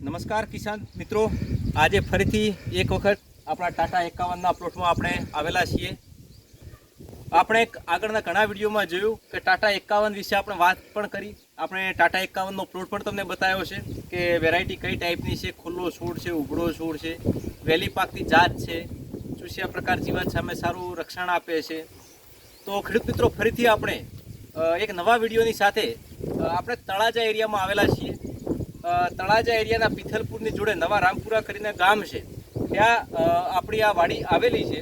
નમસ્કાર કિસાન મિત્રો. આજે ફરીથી એક વખત આપણા ટાટા એકાવનના પ્લોટમાં આપણે આવેલા છીએ. આપણે આગળના ઘણા વિડીયોમાં જોયું કે ટાટા એકાવન વિશે આપણે વાત પણ કરી. આપણે ટાટા એકાવનનો પ્લોટ પણ તમને બતાવ્યો છે કે વેરાયટી કઈ ટાઈપની છે, ખુલ્લો છોડ છે ઉભળો છોડ છે વહેલી પાકતી જાત છે ચૂસ્યા પ્રકાર જીવાત સામે સારું રક્ષણ આપે છે. તો ખેડૂત મિત્રો, ફરીથી આપણે એક નવા વિડીયોની સાથે આપણે તળાજા એરિયામાં આવેલા છીએ. તળાજા એરિયાના પિથલપુરની જોડે નવા રામપુરા કરીને ગામ છે. ત્યાં આપણી આ વાડી આવેલી છે.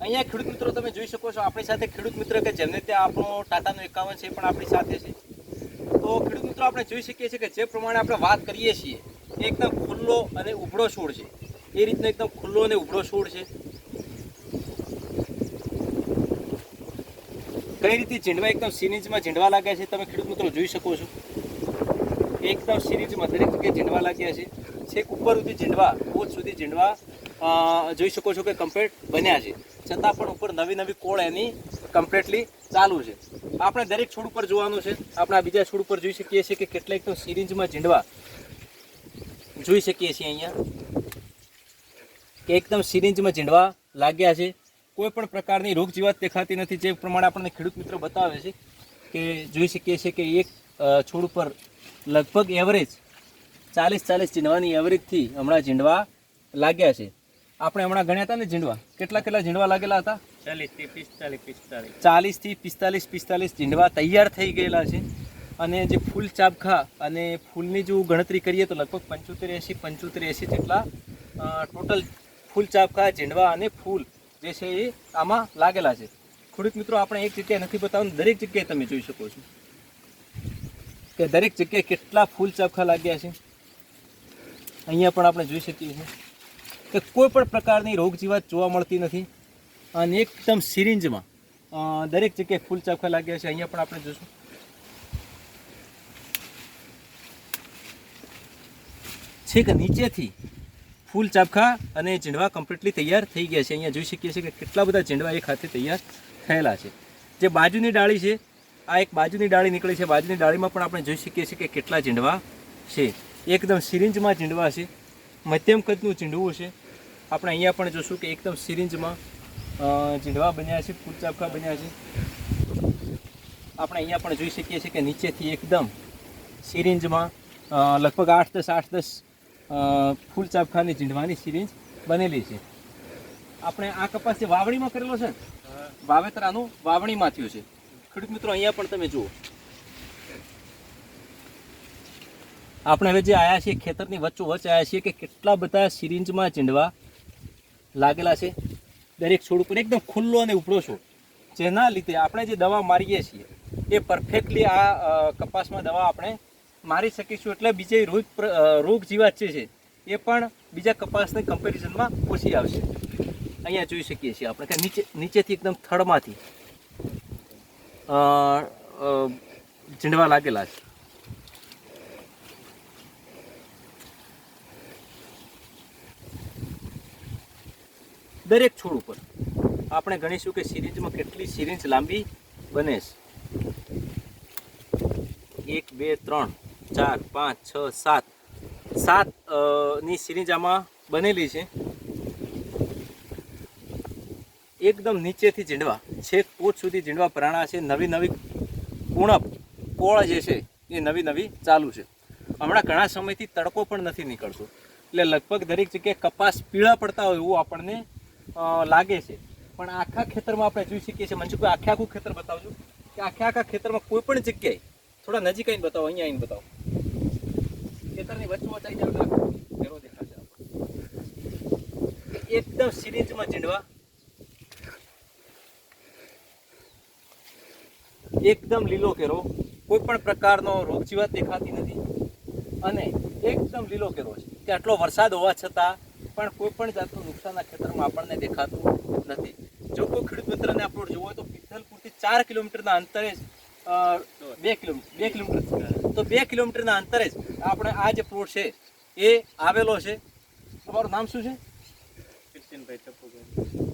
અહીંયા ખેડૂત મિત્રો તમે જોઈ શકો છો, આપણી સાથે ખેડૂત મિત્ર કે જેમને ત્યાં આપણો ટાટાનો એકાવન છે પણ આપણી સાથે છે. તો ખેડૂત મિત્રો, આપણે જોઈ શકીએ છીએ કે જે પ્રમાણે આપણે વાત કરીએ છીએ, એ એકદમ ખુલ્લો અને ઉભળો છોડ છે. એ રીતનો એકદમ ખુલ્લો અને ઉભળો છોડ છે. કઈ રીતે ઝીંડવા એકદમ સિરીજમાં ઝીંડવા લાગ્યા છે, તમે ખેડૂત મિત્રો જોઈ શકો છો. એકદમ સિરીજમાં દરેક જગ્યાએ ઝીંડવા લાગ્યા છે. છેક ઉપર સુધી ઝીંડવા કોચ સુધી ઝીંડવા જોઈ શકો છો કે કમ્પ્લીટ બન્યા છે. છતાં પણ ઉપર નવી નવી કોળ એની કમ્પ્લીટલી ચાલુ છે. આપણે દરેક છોડ ઉપર જોવાનું છે. આપણે બીજા છોડ ઉપર જોઈ શકીએ છીએ કે કેટલાક તો સિરિંજમાં ઝીંડવા જોઈ શકીએ છીએ અહીંયા. કે એકદમ સિરીંજમાં ઝીંડવા લાગ્યા છે. કોઈ પણ પ્રકારની રોગ જીવાત દેખાતી નથી. જે પ્રમાણે આપણને ખેડૂત મિત્રો બતાવે છે કે જોઈ શકીએ છીએ કે એક છોડ ઉપર લગભગ એવરેજ ચાલીસ ચાલીસ ઝીંડવાની એવરેજથી હમણાં ઝીંડવા લાગ્યા છે. આપણે હમણાં ગણ્યા હતા ને ઝીંડવા? કેટલા કેટલા ઝીંડવા લાગેલા હતા? ચાલીસથી પિસ્તાલીસ પિસ્તાલીસ. ચાલીસથી પિસ્તાલીસ પિસ્તાલીસ ઝીંડવા તૈયાર થઈ ગયેલા છે. અને જે ફૂલ ચાબખા અને ફૂલની જો ગણતરી કરીએ તો લગભગ પંચોતેર એંસી પંચોતેર એંસી જેટલા ટોટલ ફૂલ ચાબખા ઝીંડવા અને ફૂલ જે છે એ આમાં લાગેલા છે. ખેડૂત મિત્રો આપણે એક જગ્યાએ નથી બતાવવાનું દરેક જગ્યાએ તમે જોઈ શકો છો. કે દરેક જગ્યાએ કેટલા ફૂલ ચાબખા લાગ્યા છે? અહીંયા પણ આપણે જોઈ શકીએ છીએ કે કોઈ પણ પ્રકારની રોગજીવાત જોવા મળતી નથી. અને એકદમ સિરિંજમાં દરેક જગ્યાએ ફૂલ ચાબખા લાગ્યા છે. અહીંયા પણ આપણે જોશું. છેક નીચેથી ફૂલ ચાપખા અને ઝીંડવા કમ્પ્લીટલી તૈયાર થઈ ગયા છે. અહીંયા જોઈ શકીએ છીએ કે કેટલા બધા ઝીંડવા એ ખાતે તૈયાર થયેલા છે. જે બાજુની ડાળી છે આ એક બાજુની ડાળી નીકળી છે. બાજુની ડાળીમાં પણ આપણે જોઈ શકીએ છીએ કે કેટલા ઝીંડવા છે. એકદમ સિરિંજમાં ઝીંડવા છે. મધ્યમ કદનું ઝીંડવું છે. આપણે અહીંયા પણ જોશું કે એકદમ સિરિંજમાં ઝીંડવા બન્યા છે ફૂલ ચાબખા બન્યા છે. આપણે અહીંયા પણ જોઈ શકીએ છીએ કે નીચેથી એકદમ સિરિંજમાં લગભગ આઠ દસ આઠ દસ ફૂલ ચાબખાની ઝીંડવાની સિરિંજ બનેલી છે. આપણે આ કપાસ જે વાવણીમાં કરેલો છે વાવેતરાનું વાવેતર આનું વાવણીમાં થયું છે. ખેડૂત મિત્રો, અહીંયા પણ તમે જુઓ. આપણે હવે જે આવ્યા છીએ, ખેતરની વચ્ચોવચ્ચ આવ્યા છીએ કે કેટલા બધા સિરિંજમાં ચીંડવા લાગેલા છે. દરેક છોડ ઉપર એકદમ ખુલ્લો અને ઉપડો છોડ. જેના લીધે આપણે જે દવા મારીએ છીએ, એ પરફેક્ટલી આ કપાસમાં દવા આપણે મારી શકીશું. એટલે બીજે રોગ રોગ જીવાત છે, એ પણ બીજા કપાસની કમ્પેરિઝનમાં ઓછી આવશે. અહીંયા જોઈ શકીએ છીએ આપણે કે નીચે, નીચેથી એકદમ થડમાંથી ઝીંડવા લાગેલા છે. દરેક છોડ ઉપર. આપણે ગણીશું કે સિરીંજમાં કેટલી સિરીંજ લાંબી બને છે. એક, બે, ત્રણ, ચાર, પાંચ, છ, સાત. સાતની સિરીંજ આમાં બનેલી છે. એકદમ નીચેથી ઝીંડવા, છેક પોચ સુધી ઝીંડવા પ્રાણા છે. નવી નવી ઉણપ કોળ જે છે, એ નવી નવી ચાલુ છે. હમણાં ઘણા સમયથી તડકો પણ નથી નીકળતો. એટલે લગભગ દરેક જગ્યાએ કપાસ પીળા પડતા હોય એવું આપણને લાગે છે. પણ આખા ખેતરમાં આપણે જોઈ શકીએ છીએ. મનસુખભાઈ, આખે આખું ખેતર બતાવજો. કે આખે આખા ખેતરમાં કોઈ પણ જગ્યાએ, થોડા નજીક આવીને બતાવો, અહીંયા આવીને બતાવો. ખેતરની વચ્ચે એકદમ સિરીજમાં ઝીંડવા એકદમ લીલો કેરો કોઈ પણ પ્રકારનો રોગ જીવાત દેખાતી નથી. અને એકદમ લીલો કેરો છે. કે આટલો વરસાદ હોવા છતાં પણ કોઈ પણ જાતનું નુકસાન આ ખેતરમાં આપણને દેખાતું નથી. જો કોઈ ખેડૂત મિત્રને આપણો જોવો હોય તો પિથલપુરથી ચાર કિલોમીટરના અંતરે જ બે કિલોમીટર બે કિલોમીટર તો બે કિલોમીટરના અંતરે જ આપણે આ જે પ્લોટ છે એ આવેલો છે. તમારું નામ શું છે? કરશનભાઈ ટપુભાઈ.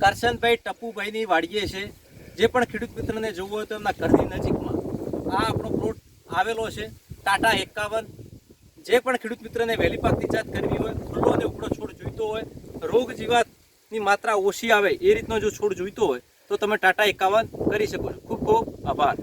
કરશનભાઈ ટપુભાઈની વાડીએ છે. જે પણ ખેડૂત મિત્રને જોવું હોય તો એમના ઘરની નજીકમાં આ આપણો પ્લોટ આવેલો છે, ટાટા એકાવન. જે પણ ખેડૂત મિત્રને વહેલી પાકની જાત કરવી હોય, ખુલ્લો અને ઉપડો છોડ જોઈતો હોય, રોગ જીવાતની માત્રા ઓછી આવે એ રીતનો જો છોડ જોઈતો હોય, તો તમે ટાટા એકાવન કરી શકો છો. ખૂબ ખૂબ આભાર.